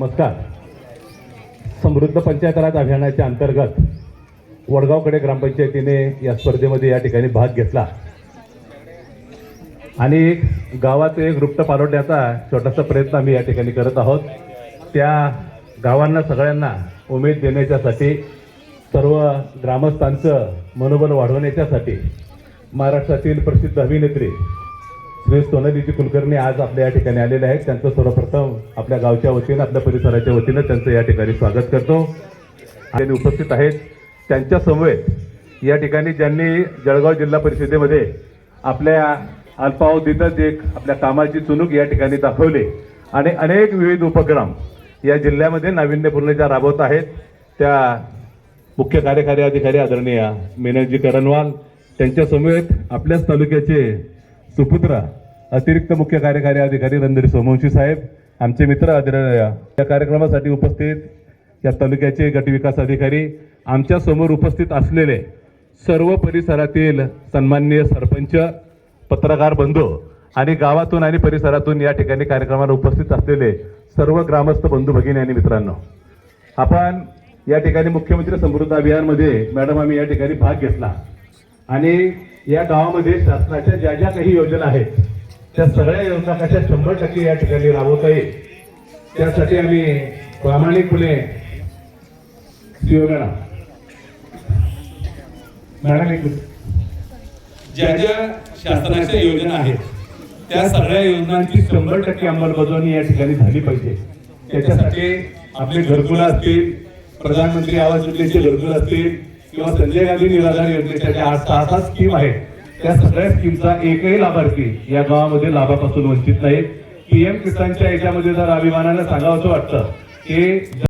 नमस्कार. समृद्ध पंचायत राज अभियानाच्या अंतर्गत वडगावकडे ग्रामपंचायतीने या स्पर्धेमध्ये या ठिकाणी भाग घेतला. आणि गावाचं एक रुप्त पालवण्याचा छोटासा प्रयत्न आम्ही या ठिकाणी करत आहोत. त्या गावांना सगळ्यांना उमेद देण्याच्यासाठी सर्व ग्रामस्थांचं मनोबल वाढवण्याच्यासाठी महाराष्ट्रातील प्रसिद्ध अभिनेत्री श्री सोनालीजी कुलकर्णी आज आपल्या या ठिकाणी आलेले आहेत. त्यांचं सर्वप्रथम आपल्या गावच्या वतीनं आपल्या परिसराच्या वतीनं त्यांचं या ठिकाणी स्वागत करतो. आणि उपस्थित आहेत. त्यांच्या समवेत या ठिकाणी ज्यांनी जळगाव जिल्हा परिषदेमध्ये आपल्या अल्पावधीतच एक आपल्या कामाची चुणूक या ठिकाणी दाखवली. आणि अनेक विविध उपक्रम या जिल्ह्यामध्ये नाविन्यपूर्ण ज्या राबवत आहेत त्या मुख्य कार्यकारी अधिकारी आदरणीय मेननजी करणवाल त्यांच्या समवेत आपल्याच तालुक्याचे सुपुत्र अतिरिक्त मुख्य कार्यकारी अधिकारी रणधीर सोमवंशी साहेब आमचे मित्र आदरणीय या कार्यक्रमासाठी उपस्थित या तालुक्याचे गटविकास अधिकारी आमच्यासमोर उपस्थित असलेले सर्व परिसरातील सन्माननीय सरपंच पत्रकार बंधू आणि गावातून आणि परिसरातून या ठिकाणी कार्यक्रमाला उपस्थित असलेले सर्व ग्रामस्थ बंधू भगिनी आणि मित्रांनो आपण या ठिकाणी मुख्यमंत्री समृद्ध अभियानमध्ये मॅडम आम्ही या ठिकाणी भाग घेतला. आणि या गावामध्ये शासनाच्या ज्या ज्या काही योजना आहेत त्या सगळ्या योजना कशा शंभर टक्के या ठिकाणी राबवता येईल. त्यासाठी आम्ही प्रामाणिकपणे सीओ मॅडम मॅडम एक ज्या ज्या शासनाच्या योजना आहेत त्या सगळ्या योजनांची शंभर टक्के अंमलबजावणी या ठिकाणी झाली पाहिजे. त्याच्यासाठी आपले घरकुल असतील प्रधानमंत्री आवास योजनेचे घरकुल असतील किंवा संजय गांधी निराधार योजनेच्या ज्या आज सहा स्कीम आहेत. त्या सगळ्या स्कीमचा एकही लाभार्थी या गावामध्ये लाभापासून वंचित नाही पीएम किसानच्या याच्यामध्ये जर अभिमानानं सांगावं असं वाटतं की